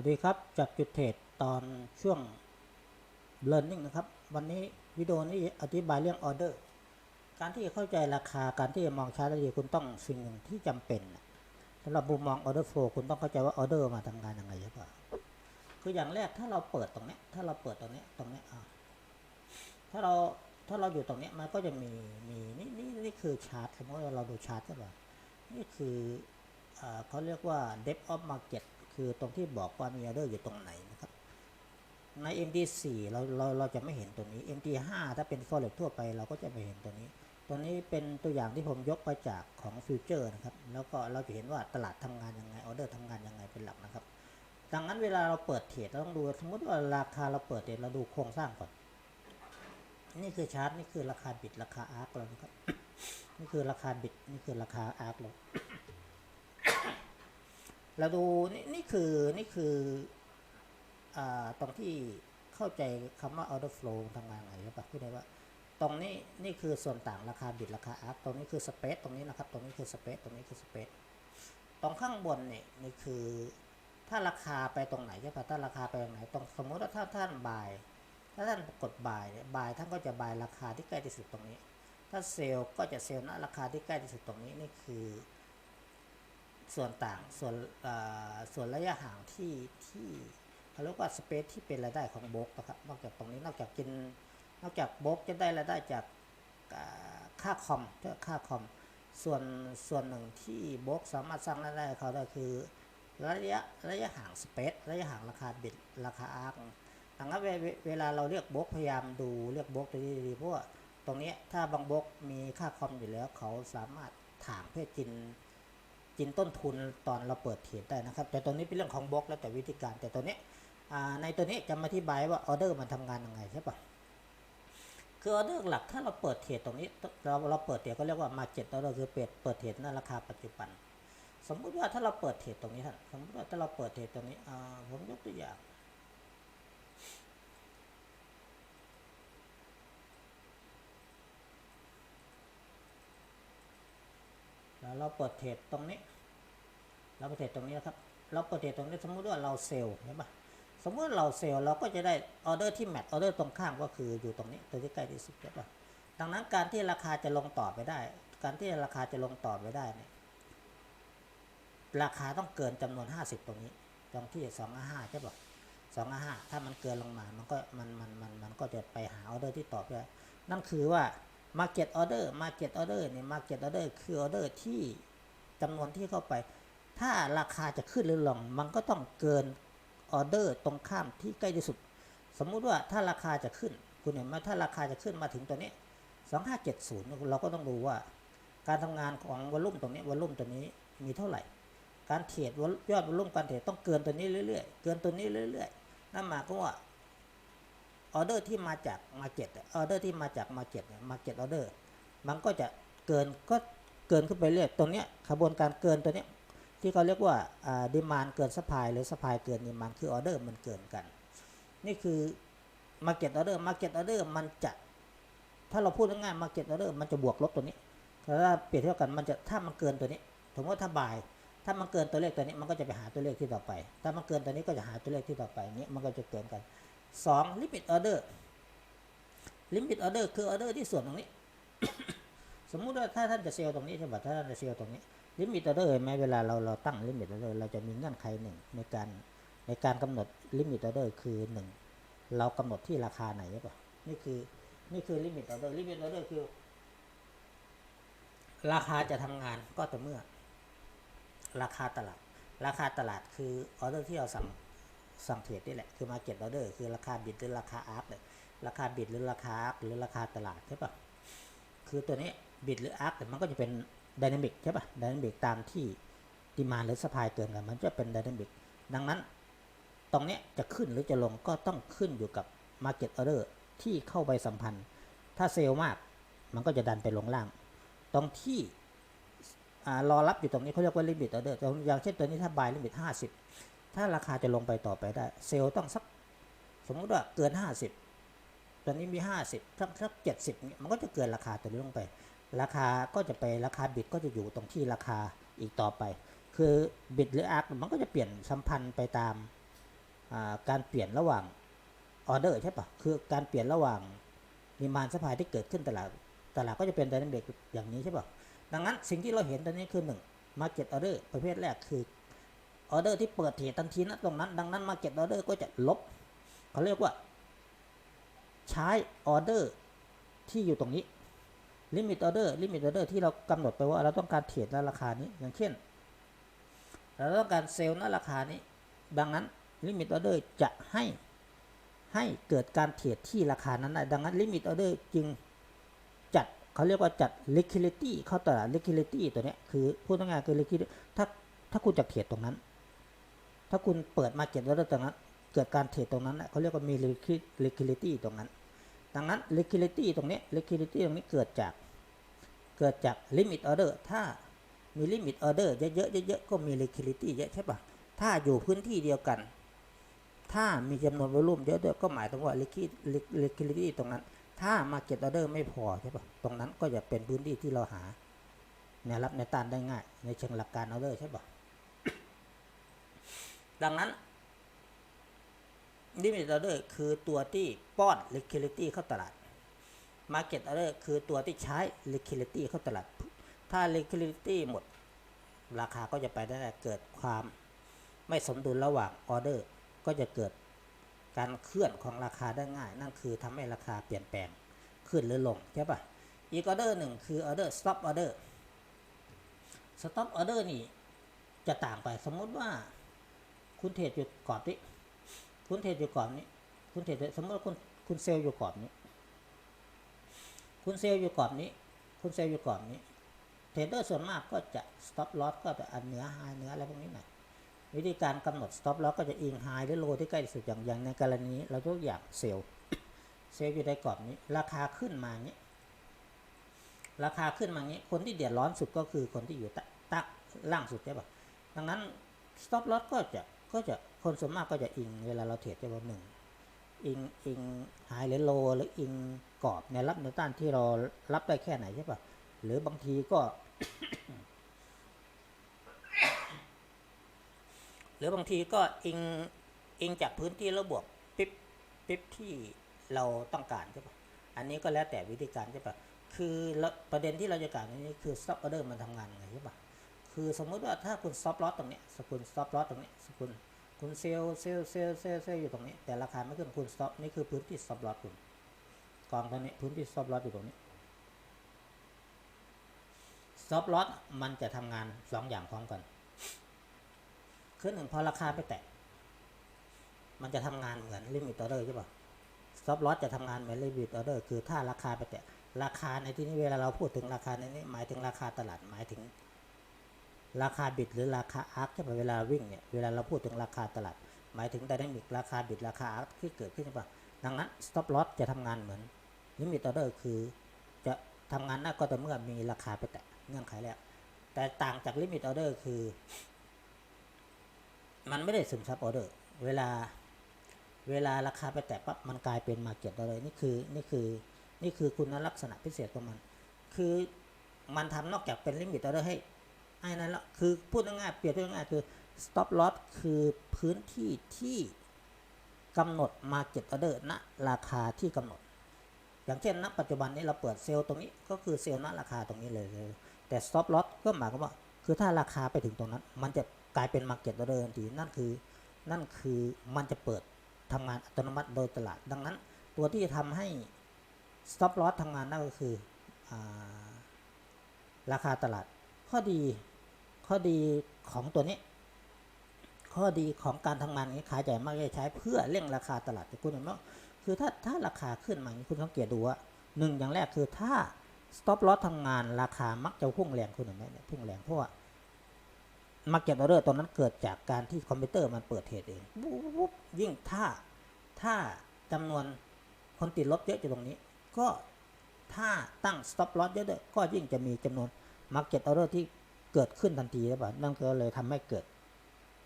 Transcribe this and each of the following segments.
วัสดีครับจากจุดเทรดตอนช่วง learning นะครับ วันนี้วิดีโอนี้อธิบายเรื่องออเดอร์ การที่จะเข้าใจราคาการที่จะมองชาร์ตได้ดีคุณต้องสิ่งหนึ่งที่จำเป็นสำหรับมุมมองออเดอร์โฟคุณต้องเข้าใจว่าออเดอร์มาทำงานยังไงใช่ปะคืออย่างแรกถ้าเราเปิดตรงนี้ถ้าเราเปิดตรงนี้ตรงนี้อะถ้าเราถ้าเราอยู่ตรงนี้มันก็จะมีมีนี่นี่นี่คือชาร์ตสมมติว่าเราดูชาร์ตใช่ปะนี่คืออเขาเรียกว่า depth of market คือตรงที่บอกว่ามีออเดอร์อยู่ตรงไหนนะครับ ใน MD4 เราเราเราจะไม่เห็นตัวนี้ MD5 ถ้าเป็น forex ทั่วไปเราก็จะไม่เห็นตัวนี้ ตัวนี้เป็นตัวอย่างที่ผมยกมาจากของฟิวเจอร์นะครับ แล้วก็เราจะเห็นว่าตลาดทำงานยังไงออเดอร์ทำงานยังไงเป็นหลักนะครับ ดังนั้นเวลาเราเปิดเทรดเราต้องดูสมมติว่าราคาเราเปิดเทรดเราดูโครงสร้างก่อน นี่คือชาร์ตนี่คือราคาบิดราคาอาร์คเรานะครับนี่คือราคาบิดนี่คือราคาอาร์คเรา เราดูนี่นี่คือนี่คืออาตรงที่เข้าใจคำว่า order flow ทำงานไงใช่ปะพูดได้ว่า ตรงนี้นี่คือส่วนต่างราคาบิดราคาอาร์คตรงนี้คือสเปซตรงนี้นะครับ ตรงนี้คือสเปซตรงนี้คือสเปซตรงข้างบนนี่นี่คือถ้าราคาไปตรงไหนใช่ปะถ้าราคาไปตรงไหนตรงสมมติว่าถ้าท่านบาย ถ้าท่านกดบายเนี่ยบายท่านก็จะบายราคาที่ใกล้ที่สุดตรงนี้ ถ้าเซลล์ก็จะเซลล์ณราคาที่ใกล้ที่สุดตรงนี้นี่คือ ส่วนต่างส่วนส่วนระยะห่างที่ที่เขาเรียกว่าสเปซที่เป็นรายได้ของโบกนะครับนอกจากตรงนี้นอกจากกินนอกจากโบกจะได้รายได้จากค่าคอมเท่าค่าคอมส่วนส่วนหนึ่งที่โบกสามารถสร้างรายได้เขาได้คือระยะระยะห่างสเปซระยะห่างราคาบิดราคาอาร์คดังนั้นเวเวเวลาเราเรียกโบกพยายามดูเรียกโบกตัวนี้ดีๆเพราะว่าตรงนี้ถ้าบางโบกมีค่าคอมอยู่แล้วเขาสามารถถางเพื่อกิน กินต้นทุนตอนเราเปิดเทรดได้นะครับ แต่ตัวนี้เป็นเรื่องของบล็อกแล้วแต่วิธีการ แต่ตัวนี้ในตัวนี้จะมาอธิบายว่าออเดอร์มันทำงานยังไงใช่ปะคือออเดอร์หลักถ้าเราเปิดเทรดตรงนี้เราเราเปิดเทรดก็เรียกว่ามาเก็ตออเดอร์คือเปิดเปิดเทรดในราคาปัจจุบัน สมมุติว่าถ้าเราเปิดเทรดตรงนี้ท่านสมมติว่าถ้าเราเปิดเทรดตรงนี้ผมยกตัวอย่างแล้วเราเปิดเทรดตรงนี้ เราเปิเทรดตรงนี้นะครับ เราเปิเทรดตรงนี้สมมุติว่าเราเซลล์ใช่ปะสมมติเราเซลล์เราก็จะได้ออเดอร์ที่แมทออเดอร์ตรงข้ามก็คืออยู่ตรงนี้ตัวที่ใกล้ที่สุดใช่ปะดังนั้นการที่ราคาจะลงต่อไปได้ การที่ราคาจะลงต่อไปได้เนี่ยราคาต้องเกินจำนวน 50 ตรงนี้ ตรงที่255ใช่ปะ255ถ้ามันเกินลงมา มันก็มันมันมันมันก็จะไปหาออเดอร์ที่ตอบได้นั่นคือว่า Market Order Market Order เนี่ย Market Order คือออเดอร์ที่จำนวนที่เข้าไป ถ้าราคาจะขึ้นหรือลง มันก็ต้องเกินออเดอร์ตรงข้ามที่ใกล้ที่สุด สมมุติว่าถ้าราคาจะขึ้น คุณเห็นไหมถ้าราคาจะขึ้นมาถึงตัวนี้ 2570 เราก็ต้องดูว่า การทำงานของวอลลุ่มตรงนี้วอลลุ่มตัวนี้มีเท่าไหร่ การเทรดยอดวอลลุ่มการเทรดต้องเกินตัวนี้เรื่อยๆ เกินตัวนี้เรื่อยๆ นั่นหมายความว่าออเดอร์ที่มาจากมาเก็ตออเดอร์ที่มาจากมาเก็ตเนี่ยมาเก็ตออเดอร์มันก็จะเกินก็เกินขึ้นไปเรื่อยตรงเนี้ยขบวนการเกินตัวเนี้ย ที่เขาเรียกว่าดีมานเกินสปายหรือสปายเกินดีมานคือออเดอร์มันเกินกัน นี่คือมาเก็ตออเดอร์มาเก็ตออเดอร์มันจะ ถ้าเราพูดง่ายๆมาเก็ตออเดอร์มันจะบวกลบตัวนี้ถ้าเปรียบเทียบกันมันจะถ้ามันเกินตัวนี้สมมติว่าถ้าบ่าย ถ้ามันเกินตัวเลขตัวนี้มันก็จะไปหาตัวเลขที่ต่อไป ถ้ามันเกินตัวนี้ก็จะหาตัวเลขที่ต่อไปนี้มันก็จะเกินกันสองลิมิตออเดอร์ลิมิตออเดอร์คือออเดอร์ที่ส่วนตรงนี้ สมมุติว่าถ้าท่านจะเซลล์ตรงนี้ใช่ไหมถ้าท่านจะเซลล์ตรงนี้ ลิมิตออเดอร์ไหมเวลาเราเราตั้งลิมิตออเดอร์เราจะมีเงื่อนไขหนึ่งในการในการกำหนดลิมิตออเดอร์คือหนึ่งเรากำหนดที่ราคาไหนใช่ปะนี่คือนี่คือลิมิตออเดอร์ลิมิตออเดอร์คือ ราคาจะทำงานก็ต่อเมื่อ ราคาตลาด ราคาตลาดคือออเดอร์ที่เราสั่งสั่งเทรดนี่แหละคือ Market Order คือราคาบิดหรือราคาอาร์คเลยราคาบิดหรือราคาอาร์คหรือราคาตลาดใช่ปะคือตัวนี้บิดหรืออาร์คมันก็จะเป็น ดินามิกใช่ปะดินามิกตามที่ดีมาหรือสปายเกินกันมันจะเป็นดินามิกดังนั้น ตรงนี้จะขึ้นหรือจะลงก็ต้องขึ้นอยู่กับ Market Order ที่เข้าไปสัมพันธ์ ถ้าเซลล์มากมันก็จะดันไปลงล่าง ตรงที่รอรับอยู่ตรงนี้เขาเรียกว่าลิมิตออเดอร์อย่างเช่นตัวนี้ถ้าบายลิมิตห้าสิบถ้าราคาจะลงไปต่อไปได้ เซลล์ต้องสักสมมติว่าเกิน 50ตอนนี้มี 50สักสัก70เนี่ยมันก็จะเกินราคาตัวนี้ลงไป ราคาก็จะไปราคาบิดก็จะอยู่ตรงที่ราคาอีกต่อไป คือบิดหรืออาร์คมันก็จะเปลี่ยนสัมพันธ์ไปตามาการเปลี่ยนระหว่างออเดอร์ใช่ปะคือการเปลี่ยนระหว่างดีมานสปายที่เกิดขึ้นตลาดตลาดก็จะเป็นไดนามิกอย่างนี้ใช่ปะดังนั้นสิ่งที่เราเห็นตอนนี้คือหนึ่งมาเก็ตออเดอร์ประเภทแรกคือออเดอร์ที่เปิดเทรดทันทีนะตรงนั้น ดังนั้นมาเก็ตออเดอร์ก็จะลบเขาเรียกว่า ใช้ออเดอร์ที่อยู่ตรงนี้ ลิมิตออเดอร์ลิมิตออเดอร์ที่เรากำหนดไปว่าเราต้องการเทรดในราคานี้ อย่างเช่น เราต้องการเซลล์ณราคานี้ดังนั้นลิมิตออเดอร์จะให้ให้เกิดการเทรดที่ราคานั้นได้ดังนั้นลิมิตออเดอร์จึงจัดเขาเรียกว่าจัด liquidity เข้าตลาด liquidity ตัวนี้คือพูดง่ายๆคือ liquidity ถ้าถ้าคุณจะเทรดตรงนั้น ถ้าคุณเปิดมาเก็ตออเดอร์ตรงนั้น เกิดการเทรดตรงนั้นนะเขาเรียกว่ามี liquidity ตรงนั้น ดังนั้น liquidity ตรงนี้ liquidity ตรงนี้เกิดจาก เกิดจาก limit order ถ้ามี limit order เยอะๆเยอะๆก็มี liquidity เยอะใช่ปะถ้าอยู่พื้นที่เดียวกัน ถ้ามีจำนวนวอลุ่มเยอะด้วยก็หมายถึงว่า liquidity ตรงนั้น ถ้า market order ไม่พอใช่ปะตรงนั้นก็จะเป็นพื้นที่ที่เราหาแนวรับในวต้านได้ง่าย ในเชิงหลักการ order ใช่ปะดังนั้น limit order คือตัวที่ป้อน liquidity เข้าตลาด market order คือตัวที่ใช้ liquidity เข้าตลาด ถ้า liquidity หมด ราคาก็จะไปได้เกิดความไม่สมดุลระหว่าง order ก็จะเกิดการเคลื่อนของราคาได้ง่าย นั่นคือทำให้ราคาเปลี่ยนแปลงขึ้นหรือลงใช่ปะอีก order หนึ่งคือ order stop order stop order นี่จะต่างไปสมมติว่าคุณเทรดอยู่กรอบนี้ คุณเทรดอยู่กรอบนี้ คุณเทรดสมมติคุณคุณเซลล์อยู่กรอบนี้ คุณเซลล์อยู่กรอบนี้ คุณเซลล์อยู่กรอบนี้เทรดเดอร์ส่วนมากก็จะ stop loss ก็จะอันเหนือ high เหนืออะไรพวกนี้หน่อยวิธีการกำหนด stop loss ก็จะอิง high หรือ low ที่ใกล้สุดอย่างอย่างในกรณีนี้เรายกอย่างเซลล์เซลล์อยู่ในกรอบนี้ ราคาขึ้นมานี้ราคาขึ้นมางนี้คนที่เดือดร้อนสุดก็คือคนที่อยู่ตะตักล่างสุดใช่ปะดังนั้น stop loss ก็จะ ก็จะคนส่วนมากก็จะอิงเวลาเราเทรดจะว่าหนึ่งอิงอิงหายหรือโลหรืออิงกรอบในรับในวต้านที่เรารับได้แค่ไหนใช่ปะหรือบางทีก็ หรือบางทีก็อิงอิงจากพื้นที่แล้วบวกปิ๊บปิ๊บที่เราต้องการใช่ปะอันนี้ก็แล้วแต่วิธีการใช่ปะคือประเด็นที่เราจะกล่าวนี้คือ stop order มันทำงานยังไงใช่ปะ คือสมมุติว่าถ้าคุณ stop loss ตรงนี้สกุล stop loss ตรงนี้สกุลคุณเซลเซลเซลเซลเซลอยู่ตรงนี้ แต่ราคาไม่ขึ้นคุณ stop นี่คือพื้นที่ stop loss คุณกองตรงนี้พื้นที่ stop loss อยู่ตรงนี้ stop loss มันจะทำงานสองอย่างพร้อมกันคือหนึ่งพอราคาไปแตะมันจะทำงานเหมือน limit order ใช่ป่ะ stop loss จะทำงานเหมือน limit order คือถ้าราคาไปแตะราคาในที่นี้เวลาเราพูดถึงราคาในนี้หมายถึงราคาตลาดหมายถึง ราคาบิดหรือราคาอาร์คใช่ป่ะเวลาวิ่งเนี่ยเวลาเราพูดถึงราคาตลาด หมายถึง dynamic ราคาบิดราคาอาร์คที่เกิดขึ้นใช่ป่ะดังนั้น stop loss จะทำงานเหมือน limit order คือ จะทำงานได้ก็แต่เมื่อมีราคาไปแตะเงื่อนไขแล้วแต่ต่างจาก limit order คือ มันไม่ได้ซึมซับออเดอร์เวลาเวลาราคาไปแตะปั๊บมันกลายเป็นมาเก็ตออเดอร์นี่คือนี่คือนี่คือคุณลักษณะพิเศษของมัน คือมันทำนอกจากเป็นลิมิตออเดอร์ให้ ไอ้นั่นละคือพูดง่ายๆเปรียบเทียบง่ายๆคือ stop loss คือพื้นที่ที่กำหนด market order ณราคาที่กำหนด อย่างเช่นณปัจจุบันนี้เราเปิดเซลล์ตรงนี้ก็คือเซลล์ณราคาตรงนี้เลย แต่ stop loss ก็หมายความว่า คือถ้าราคาไปถึงตรงนั้น มันจะกลายเป็น market order ทันทีนั่นคือนั่นคือมันจะเปิดทำงานอัตโนมัติโดยตลาด ดังนั้น ตัวที่จะทำให้ stop loss ทำงานได้ก็คืออราคาตลาด ข้อดีข้อดีของตัวนี้ ข้อดีของการทำงานนี้ขายใหญ่มากจะใช้เพื่อเร่งราคาตลาดคุณเห็นไหมคือถ้าถ้าราคาขึ้นมาคุณสังเกตดูว่าหนึ่งอย่างแรกคือถ้า stop loss ทำงานราคามักจะพุ่งแรงคุณเห็นไหมเนี่ยพุ่งแรงเพราะว่า market order ตรงนั้นเกิดจากการที่คอมพิวเตอร์มันเปิดเทรดเองปุ๊บปุ๊บยิ่งถ้าถ้าจำนวนคนติดลบเยอะอยู่ตรงนี้ ก็ถ้าตั้ง stop loss เยอะด้วยก็ยิ่งจะมีจำนวน market order ที่เกิดขึ้นทันทีแล้วป่ะนั่นก็เลยทำให้เกิด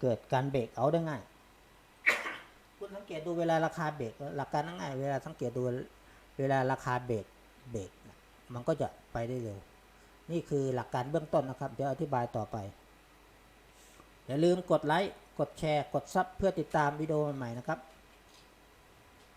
เกิดการเบรกเอาได้ง่าย คุณสังเกตดูเวลาราคาเบรกหลักการง่าย เวลาสังเกตดูเวลาราคาเบรกเบรกมันก็จะไปได้เร็ว นี่คือหลักการเบื้องต้นนะครับ เดี๋ยวอธิบายต่อไป อย่าลืมกดไลค์ กดแชร์ กดซับเพื่อติดตามวิดีโอใหม่ๆนะครับ